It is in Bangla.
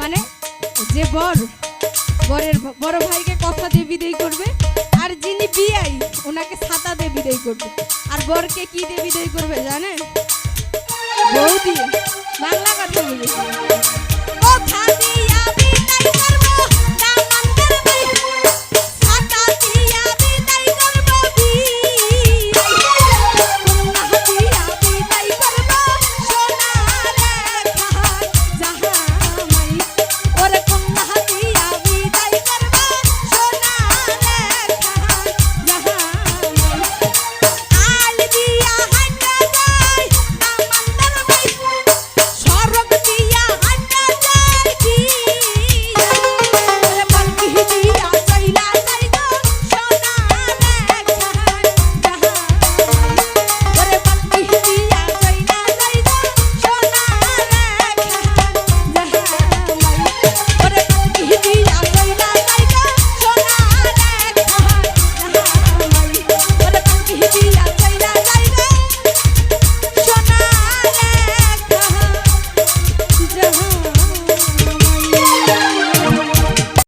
মানে যে বর, বরের বড় ভাইকে কথা দিয়ে বিদায় করবে, আর যিনি বিয়াই ওনাকে ছাতা দিয়ে বিদায় করবে। আর বরকে কি দিয়ে বিদায় করবে জানেন? বউ দিয়ে বাংলা কথা বলবে কথা দিয়া করব। Yeah.